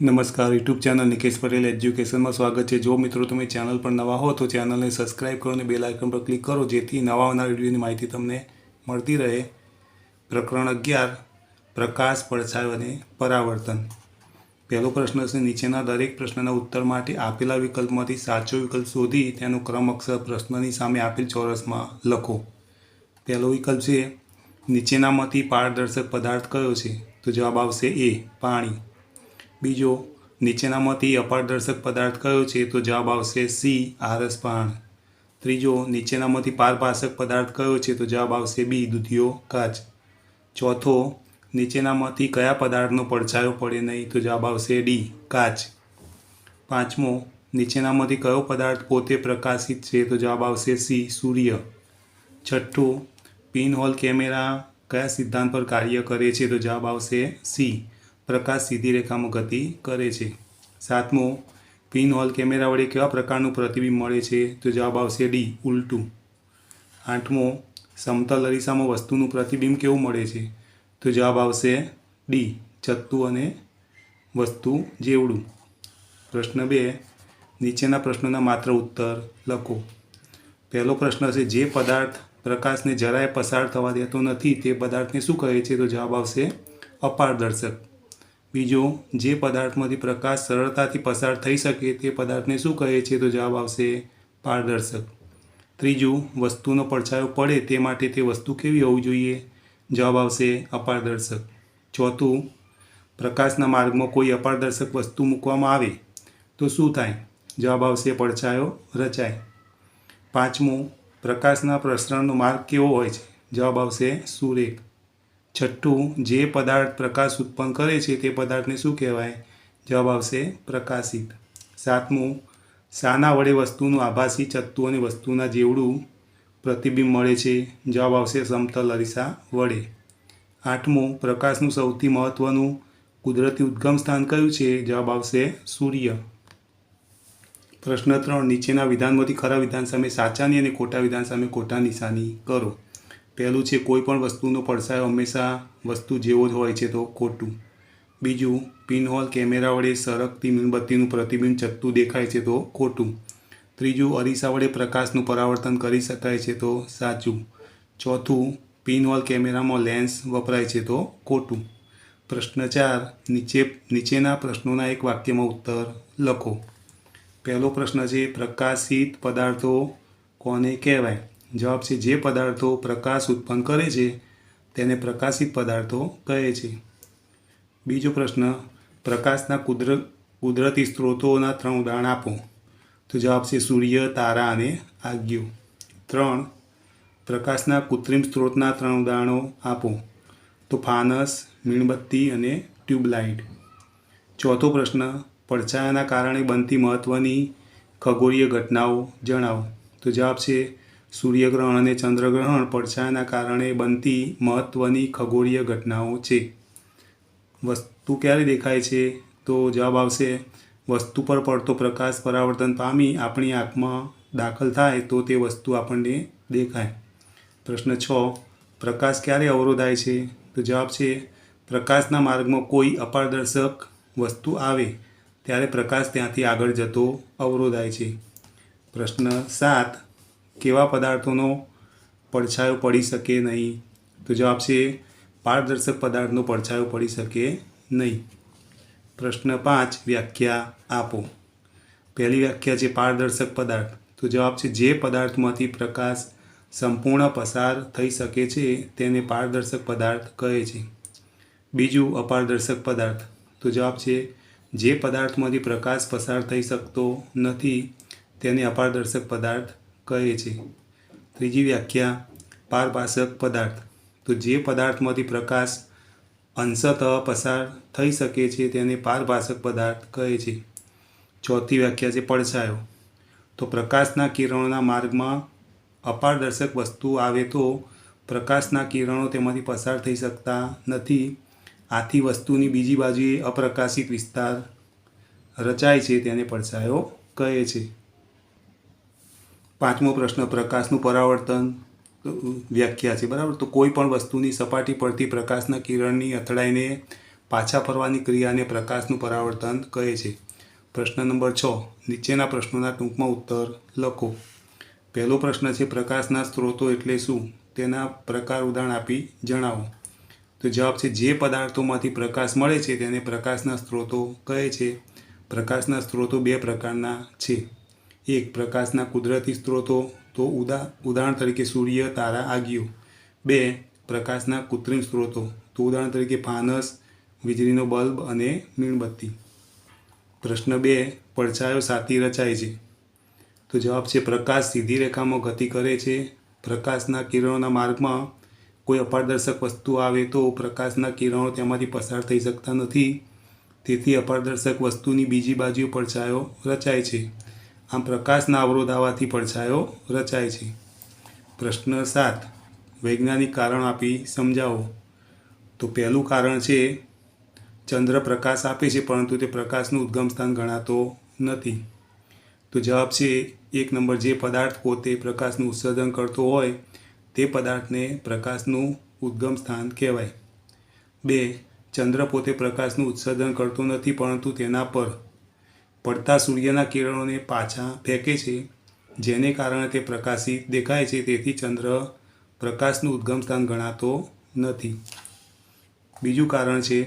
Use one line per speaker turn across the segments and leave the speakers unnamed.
નમસ્કાર, YouTube channel Nikesh Patel એજ્યુકેશનમાં સ્વાગત છે. જો મિત્રો તમે ચેનલ પર નવા હો તો ચેનલને સબસ્ક્રાઇબ કરો અને બેલ આઇકન પર ક્લિક કરો, જેથી નવા આવનાર વિડીયોની માહિતી તમને મળતી રહે. પ્રકરણ અગિયાર, પ્રકાશ પડછાયો અને પરાવર્તન. પહેલો પ્રશ્ન છે, નીચેના દરેક પ્રશ્નના ઉત્તર માટે આપેલા વિકલ્પમાંથી સાચો વિકલ્પ શોધી તેનો ક્રમ અક્ષર પ્રશ્નની સામે આપેલ ચોરસમાં લખો. પહેલો વિકલ્પ છે, નીચેનામાંથી પારદર્શક પદાર્થ કયો છે? તો જવાબ આવશે એ, પાણી. બીજો, નીચેનામાંથી અપારદર્શક પદાર્થ કયો છે તો જવાબ આવશે સી આરસપાણ ત્રીજો, નીચેનામાંથી પારભાષક પદાર્થ કયો છે તો જવાબ આવશે બી, દૂધિયો કાચ. ચોથો, નીચેનામાંથી કયા પદાર્થનો પડછાયો પડે નહીં તો જવાબ આવશે ડી, કાચ. પાંચમો, નીચેનામાંથી કયો પદાર્થ પોતે પ્રકાશિત છે તો જવાબ આવશે સી, સૂર્ય. છઠ્ઠું, પિનહોલ કેમેરા કયા સિદ્ધાંત પર કાર્ય કરે છે તો જવાબ આવશે સી પ્રકાશ સીધી રેખામાં ગતિ કરે છે. સાતમો, પિન હોલ કેમેરા વડે કેવા પ્રકારનું પ્રતિબિંબ મળે છે? તો જવાબ આવશે ડી, ઉલટું. આઠમો, સમતલ અરીસામાં વસ્તુનું પ્રતિબિંબ કેવું મળે છે? તો જવાબ આવશે ડી ચત્તુ અને વસ્તુ જેવડું. પ્રશ્ન બે, નીચેના પ્રશ્નોના માત્ર ઉત્તર લખો. પહેલો પ્રશ્ન છે, જે પદાર્થ પ્રકાશને જરાય પસાર થવા દેતો નથી, તે પદાર્થને શું કહે છે? તો જવાબ આવશે અપારદર્શક. બીજો, જે પદાર્થમાંથી પ્રકાશ સરળતાથી પસાર થઈ શકે તે પદાર્થને શું કહે છે તો જવાબ આવશે પારદર્શક. ત્રીજું, વસ્તુનો પડછાયો પડે તે માટે તે વસ્તુ કેવી હોવી જોઈએ? જવાબ આવશે અપારદર્શક. ચોથું, પ્રકાશના માર્ગમાં કોઈ અપારદર્શક વસ્તુ મૂકવામાં આવે તો શું થાય? જવાબ આવશે પડછાયો રચાય. પાંચમું, પ્રકાશના પ્રસરણનો માર્ગ કેવો હોય છે? જવાબ આવશે સુરેખ. છઠ્ઠું, જે પદાર્થ પ્રકાશ ઉત્પન્ન કરે છે તે પદાર્થને શું કહેવાય? જવાબ આવશે પ્રકાશિત. સાતમું, શાના વડે વસ્તુનું આભાસી ચત્તુ અને વસ્તુના જેવડું પ્રતિબિંબ મળે છે. જવાબ આવશે સમતલ અરીસા વડે. આઠમું, પ્રકાશનું સૌથી મહત્ત્વનું કુદરતી ઉદ્ગમ સ્થાન કયું છે? જવાબ આવશે સૂર્ય. પ્રશ્ન ત્રણ, નીચેના વિધાનમાંથી ખરા વિધાન સામે સાચાની અને ખોટા વિધાન સામે ખોટા નિશાની કરો. પહેલું છે, કોઈ પણ વસ્તુનો પડછાયો હંમેશા વસ્તુ જેવો જ હોય છે તો ખોટું. બીજું, પિનહોલ કેમેરા વડે સરકતી મીણબત્તીનું પ્રતિબિંબ ચકતું દેખાય છે તો ખોટું. ત્રીજું, અરીસા વડે પ્રકાશનું પરાવર્તન કરી શકાય છે તો સાચું. ચોથું, પિનહોલ કેમેરામાં લેન્સ વપરાય છે તો ખોટું. પ્રશ્ન ચાર, નીચે, નીચેના પ્રશ્નોના એક વાક્યમાં ઉત્તર લખો. પહેલો પ્રશ્ન છે, પ્રકાશિત પદાર્થો કોને કહેવાય? જવાબ છે જે પદાર્થો પ્રકાશ ઉત્પન્ન કરે છે, તેને પ્રકાશિત પદાર્થો કહે છે. બીજો પ્રશ્ન, પ્રકાશના કુદર, કુદરતી સ્ત્રોતોના ત્રણ ઉદાહરણ આપો. તો જવાબ છે સૂર્ય, તારા અને આજ્ઞો ત્રણ, પ્રકાશના કૃત્રિમ સ્ત્રોતના ત્રણ ઉદાહરણો આપો. તો ફાનસ, મીણબત્તી અને ટ્યુબલાઇટ. ચોથો પ્રશ્ન, પડછાયાના કારણે બનતી મહત્ત્વની ખગોળીય ઘટનાઓ જણાવો. તો જવાબ છે સૂર્યગ્રહણ અને ચંદ્રગ્રહણ પડછાયાના કારણે બનતી મહત્ત્વની ખગોળીય ઘટનાઓ છે. વસ્તુ ક્યારે દેખાય છે? તો જવાબ આવશે, વસ્તુ પર પડતો પ્રકાશ પરાવર્તન પામી આપણી આંખમાં દાખલ થાય તો તે વસ્તુ આપણને દેખાય. પ્રશ્ન છ, પ્રકાશ ક્યારે અવરોધાય છે? તો જવાબ છે, પ્રકાશના માર્ગમાં કોઈ અપારદર્શક વસ્તુ આવે ત્યારે પ્રકાશ ત્યાંથી આગળ જતો અવરોધાય છે. પ્રશ્ન સાત કેવા પદાર્થોનો પડછાયો પડી શકે નહીં? તો જવાબ છે, પારદર્શક પદાર્થનો પડછાયો પડી શકે નહીં. પ્રશ્ન પાંચ, વ્યાખ્યા આપો. પહેલી વ્યાખ્યા છે પારદર્શક પદાર્થ. તો જવાબ છે, જે પદાર્થમાંથી પ્રકાશ સંપૂર્ણ પસાર થઈ શકે છે, તેને પારદર્શક પદાર્થ કહે છે. બીજું, અપારદર્શક પદાર્થ. તો જવાબ છે, જે પદાર્થમાંથી પ્રકાશ પસાર થઈ શકતો નથી, તેને અપારદર્શક પદાર્થ કહે છે. ત્રીજી વ્યાખ્યા પારભાષક પદાર્થ. તો જે પદાર્થમાંથી પ્રકાશ અંશતઃ પસાર થઈ શકે છે તેને પારભાષક પદાર્થ કહે છે. ચોથી વ્યાખ્યા છે પડછાયો. તો પ્રકાશના કિરણોના માર્ગમાં અપારદર્શક વસ્તુ આવે તો પ્રકાશના કિરણો તેમાંથી પસાર થઈ શકતા નથી. આથી વસ્તુની બીજી બાજુએ અપ્રકાશિત વિસ્તાર રચાય છે તેને પડછાયો કહે છે. પાંચમો પ્રશ્ન, પ્રકાશનું પરાવર્તન વ્યાખ્યા છે, બરાબર? તો કોઈ પણ વસ્તુની સપાટી પરથી પ્રકાશના કિરણની અથડાઈને પાછા ફરવાની ક્રિયાને પ્રકાશનું પરાવર્તન કહે છે. પ્રશ્ન નંબર છ, નીચેના પ્રશ્નોના ટૂંકમાં ઉત્તર લખો. પહેલો પ્રશ્ન છે, પ્રકાશના સ્ત્રોતો એટલે શું? તેના પ્રકાર ઉદાહરણ આપી જણાવો. તો જવાબ છે, જે પદાર્થોમાંથી પ્રકાશ મળે છે તેને પ્રકાશના સ્ત્રોતો કહે છે. પ્રકાશના સ્ત્રોતો બે પ્રકારના છે. એક પ્રકાશના કુદરતી સ્ત્રોતો, તો ઉદા, ઉદાહરણ તરીકે સૂર્ય, તારા, આગિયો. બે, પ્રકાશના કૃત્રિમ સ્ત્રોતો, તો ઉદાહરણ તરીકે ફાનસ, વીજળીનો બલ્બ અને મીણબત્તી. પ્રશ્ન બે, પડછાયો સાથી રચાય છે. તો જવાબ છે, પ્રકાશ સીધી રેખામાં ગતિ કરે છે. પ્રકાશના કિરણોના માર્ગમાં કોઈ અપારદર્શક વસ્તુ આવે તો પ્રકાશના કિરણો તેમાંથી પસાર થઈ શકતા નથી. તેથી અપારદર્શક વસ્તુની બીજી બાજુ પડછાયો રચાય છે. આમ પ્રકાશના અવરોધ આવવાથી પડછાયો રચાય છે. પ્રશ્ન સાત. વૈજ્ઞાનિક કારણ આપી સમજાવો. તો પહેલું કારણ છે, ચંદ્ર પ્રકાશ આપે છે, પરંતુ તે પ્રકાશનું ઉદ્ગમ સ્થાન ગણાતો નથી. તો જવાબ છે, એક નંબર જે પદાર્થ પોતે પ્રકાશનું ઉત્સર્જન કરતો હોય, તે પદાર્થને પ્રકાશનું ઉદ્ગમ સ્થાન કહેવાય. બે. ચંદ્ર પોતે પ્રકાશનું ઉત્સર્જન કરતો નથી, પરંતુ તેના પર પડતા સૂર્યના કિરણોને પાછા ફેંકે છે, જેને કારણે તે પ્રકાશિત દેખાય છે. તેથી ચંદ્ર પ્રકાશનું ઉદ્ગમ સ્થાન ગણાતો નથી. બીજું કારણ છે,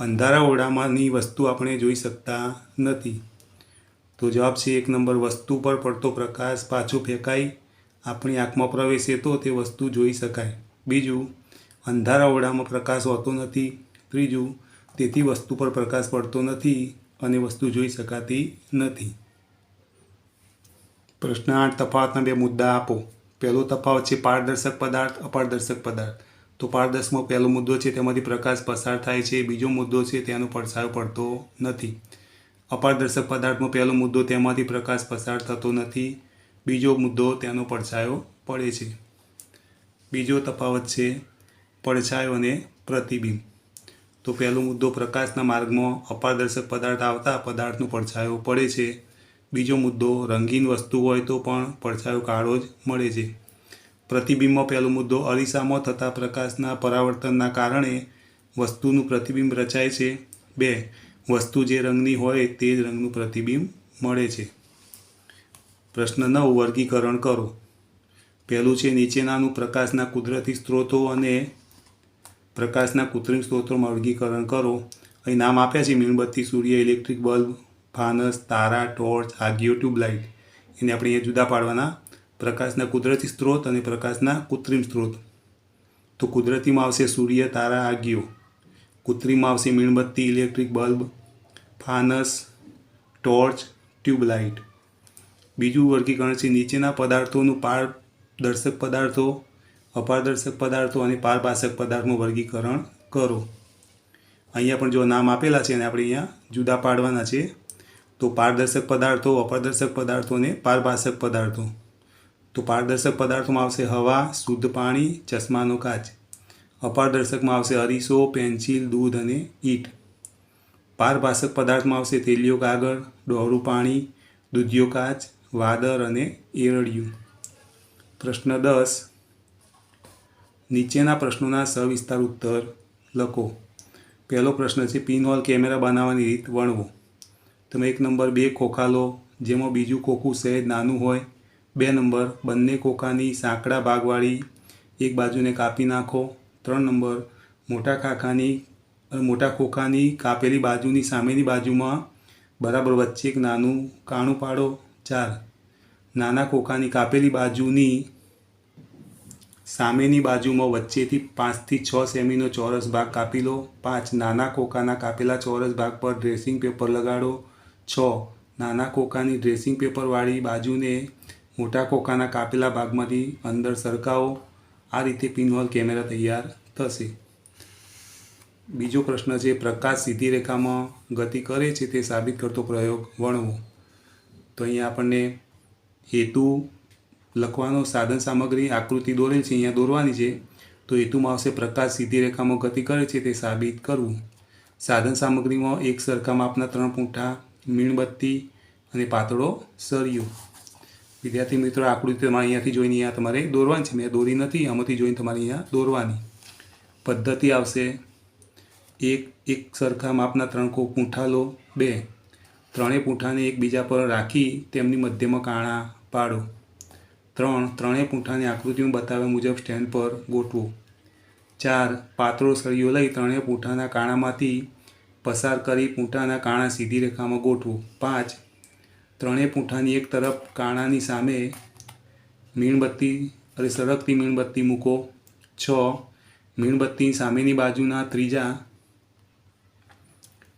અંધારા ઓરડામાંની વસ્તુ આપણે જોઈ શકતા નથી. તો જવાબ છે, એક નંબર વસ્તુ પર પડતો પ્રકાશ પાછો ફેંકાય આપણી આંખમાં પ્રવેશે તો તે વસ્તુ જોઈ શકાય. બીજું, અંધારા ઓરડામાં પ્રકાશ હોતો નથી. ત્રીજું, તેથી વસ્તુ પર પ્રકાશ પડતો નથી. અને વસ્તુ જોઈ શકાતી નથી. પ્રશ્ન આઠ, તફાવતના બે મુદ્દા આપો. પહેલો તફાવત છે પારદર્શક પદાર્થ, અપારદર્શક પદાર્થ. તો પારદર્શકમાં પહેલો મુદ્દો છે તેમાંથી પ્રકાશ પસાર થાય છે. બીજો મુદ્દો છે તેનો પડછાયો પડતો નથી. અપારદર્શક પદાર્થમાં પહેલો મુદ્દો તેમાંથી પ્રકાશ પસાર થતો નથી. બીજો મુદ્દો તેનો પડછાયો પડે છે. બીજો તફાવત છે પડછાયો અને પ્રતિબિંબ. તો પહેલો મુદ્દો પ્રકાશના માર્ગમાં અપારદર્શક પદાર્થ આવતા પદાર્થનો પડછાયો પડે છે. બીજો મુદ્દો, રંગીન વસ્તુ હોય તો પણ પડછાયો કાળો જ મળે છે. પ્રતિબિંબમાં પહેલો મુદ્દો અરીસામાં થતા પ્રકાશના પરાવર્તનના કારણે વસ્તુનું પ્રતિબિંબ રચાય છે. બે, વસ્તુ જે રંગની હોય તે જ રંગનું પ્રતિબિંબ મળે છે. પ્રશ્ન નવ, વર્ગીકરણ કરો. પહેલું છે નીચેનાનું પ્રકાશના કુદરતી સ્ત્રોતો અને પ્રકાશના કૃત્રિમ સ્ત્રોતોમાં વર્ગીકરણ કરો. અહીં નામ આપ્યા છે, મીણબત્તી, સૂર્ય, ઇલેક્ટ્રિક બલ્બ, ફાનસ, તારા, ટોર્ચ, આગિયો, ટ્યુબલાઇટ. એને આપણે અહીંયા જુદા પાડવાના. પ્રકાશના કુદરતી સ્ત્રોત અને પ્રકાશના કૃત્રિમ સ્ત્રોત. તો કુદરતીમાં આવશે સૂર્ય, તારા, આગિયો. કૃત્રિમમાં આવશે મીણબત્તી, ઇલેક્ટ્રિક બલ્બ, ફાનસ, ટોર્ચ, ટ્યુબલાઇટ. બીજું વર્ગીકરણ છે નીચેના પદાર્થોનું પારદર્શક પદાર્થો. અપારદર્શક પદાર્થો અને પારભાષક પદાર્થનું વર્ગીકરણ કરો. અહીંયા પણ જો નામ આપેલા છે અને આપણે અહીંયા જુદા પાડવાના છે, તો પારદર્શક પદાર્થો, અપારદર્શક પદાર્થો અને પારભાષક પદાર્થો. તો પારદર્શક પદાર્થોમાં આવશે હવા, શુદ્ધ પાણી, ચશ્માનો કાચ. અપારદર્શકમાં આવશે અરીસો, પેન્સિલ, દૂધ અને ઈંટ. પારભાષક પદાર્થમાં આવશે તેલિયો કાગળ ડોરું પાણી, દૂધિયો કાચ વાદર અને એરડિયું. પ્રશ્ન દસ નીચેના પ્રશ્નોના સવિસ્તાર ઉત્તર લખો. પહેલો પ્રશ્ન છે, પિનહોલ કેમેરા બનાવવાની રીત વર્ણવો. તમે એક નંબર બે ખોખા લો, જેમાં બીજું ખોખું સહેજ નાનું હોય. બે નંબર, બંને ખોખાની સાંકડા ભાગવાળી એક બાજુને કાપી નાખો. ત્રણ નંબર, મોટા ખાખાની મોટા ખોખાની કાપેલી બાજુની સામેની બાજુમાં બરાબર વચ્ચે એક નાનું કાણું પાડો. ચાર, નાના ખોખાની કાપેલી બાજુની સામેની બાજુમાં વચ્ચેથી પાંચથી છ સેમીનો ચોરસ ભાગ કાપી લો. પાંચ નાના કોકાના કાપેલા ચોરસ ભાગ પર ડ્રેસિંગ પેપર લગાડો. છ નાના કોકાની ડ્રેસિંગ પેપરવાળી બાજુને મોટા કોકાના કાપેલા ભાગમાંથી અંદર સરકાવો. આ રીતે પિનહોલ કેમેરા તૈયાર થશે. બીજો પ્રશ્ન છે, પ્રકાશ સીધી રેખામાં ગતિ કરે છે તે સાબિત કરતો પ્રયોગ વર્ણવો. તો અહીંયા આપણને હેતુ લખવાનો સાધન સામગ્રી, આકૃતિ દોરેલ છે, અહીંયા દોરવાની છે. તો હેતુમાં આવશે પ્રકાશ સીધી રેખામાં ગતિ કરે છે તે સાબિત કરવું. સાધન સામગ્રીમાં એક સરખા માપના ત્રણ પૂંઠા, મીણબત્તી અને પાતળો સરિયો વિદ્યાર્થી મિત્રો, આકૃતિ તમારે અહીંયાથી જોઈને અહીંયા તમારે દોરવાની છે. મેં દોરી નથી, આમાંથી જોઈને તમારે અહીંયા દોરવાની. પદ્ધતિ આવશે. એક એક સરખા માપના ત્રણ કો પૂંઠા લો. બે, ત્રણેય પૂંઠાને એકબીજા પર રાખી તેમની મધ્યમાં કાણા પાડો. ત્રણ, ત્રણેય પૂંઠાની આકૃતિમાં બતાવ્યા મુજબ સ્ટેન્ડ પર ગોઠવો. ચાર, પાતળો સળિયો લઈ ત્રણેય પૂંઠાના કાણામાંથી પસાર કરી પૂંઠાના કાણા સીધી રેખામાં ગોઠવો. પાંચ, ત્રણેય પૂંઠાની એક તરફ કાણાની સામે મીણબત્તી અને સળગતી મીણબત્તી મૂકો. છ, મીણબત્તીની સામેની બાજુના ત્રીજા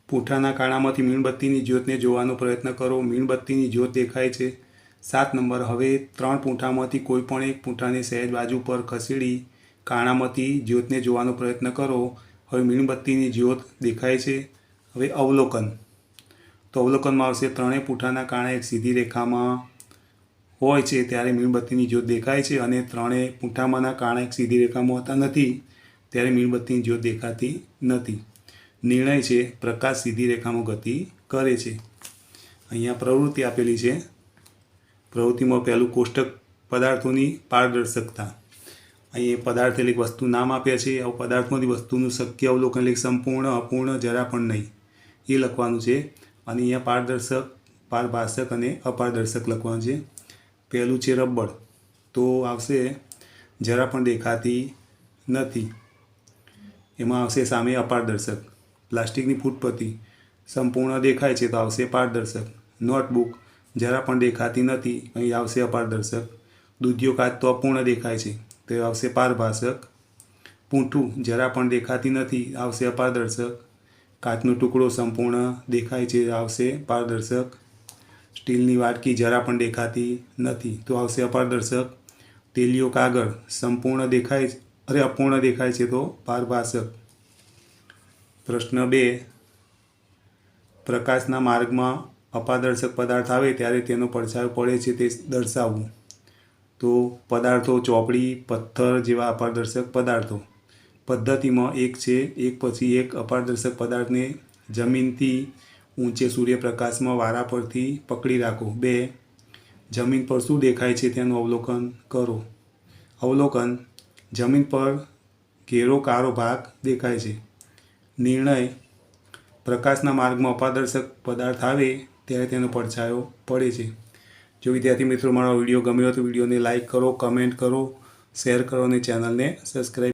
પૂંઠાના કાણામાંથી મીણબત્તીની જ્યોતને જોવાનો પ્રયત્ન કરો. મીણબત્તીની જ્યોત દેખાય છે. સાત નંબર. હવે ત્રણ પૂંઠામાંથી કોઈ પણ એક પૂંઠાને સહેજ બાજુ પર ખસેડી કાણામાંથી જ્યોતને જોવાનો પ્રયત્ન કરો. હવે મીણબત્તીની જ્યોત દેખાય છે. હવે અવલોકન. તો અવલોકનમાં આવશે ત્રણેય પૂંઠાના કાણા એક સીધી રેખામાં હોય છે ત્યારે મીણબત્તીની જ્યોત દેખાય છે અને ત્રણેય પૂંઠામાંના કાણા એક સીધી રેખામાં હોતા નથી ત્યારે મીણબત્તીની જ્યોત દેખાતી નથી. નિર્ણય છે પ્રકાશ સીધી રેખામાં ગતિ કરે છે. અહીંયા પ્રવૃત્તિ આપેલી છે. પ્રવૃત્તિમાં પહેલું કોષ્ટક પદાર્થોની પારદર્શકતા. અહીં પદાર્થ એટલે વસ્તુ નામ આપ્યા છે. આવું પદાર્થમાંથી વસ્તુનું શક્ય અવલોકન એટલે સંપૂર્ણ, અપૂર્ણ, જરા પણ નહીં. એ લખવાનું છે. અને અહીંયા પારદર્શક, પારભાષક અને અપારદર્શક લખવાનું છે. પહેલું છે રબર. તો આવશે જરા પણ દેખાતી નથી. એમાં આવશે સામે અપારદર્શક. પ્લાસ્ટિકની ફૂટપટ્ટી. સંપૂર્ણ દેખાય છે તો આવશે પારદર્શક. નોટબુક. જરા પણ દેખાતી નથી. અહીં આવશે અપારદર્શક. દૂધિયો કાચ તો અપૂર્ણ દેખાય છે. તો આવશે પારભાષક પૂંઠું જરા પણ દેખાતી નથી. આવશે અપારદર્શક. કાચનો ટુકડો સંપૂર્ણ દેખાય છે. આવશે પારદર્શક. સ્ટીલની વાટકી જરા પણ દેખાતી નથી. તો આવશે અપારદર્શક. તેલીયો કાગળ સંપૂર્ણ દેખાય અરે, અપૂર્ણ દેખાય છે તો પારભાષક પ્રશ્ન બે. પ્રકાશના માર્ગમાં અપારદર્શક પદાર્થ આવે ત્યારે તેનો પડછાયો પડે છે તે દર્શાવવું. તો પદાર્થો ચોપડી, પથ્થર જેવા અપારદર્શક પદાર્થો. પદ્ધતિમાં એક છે, એક પછી એક અપારદર્શક પદાર્થને જમીનથી ઊંચે સૂર્યપ્રકાશમાં વારા પરથી પકડી રાખો. બે, જમીન પર શું દેખાય છે તેનું અવલોકન કરો. અવલોકન, જમીન પર ઘેરો કાળો ભાગ દેખાય છે. નિર્ણય, પ્રકાશના માર્ગમાં અપારદર્શક પદાર્થ આવે ત્યારે તેનો પડછાયો પડે છે. જો વિદ્યાર્થી મિત્રો, મારો વીડિયો ગમ્યો તો વિડીયોને લાઇક કરો, કમેન્ટ કરો, શેર કરો અને ચેનલને સબસ્ક્રાઈબ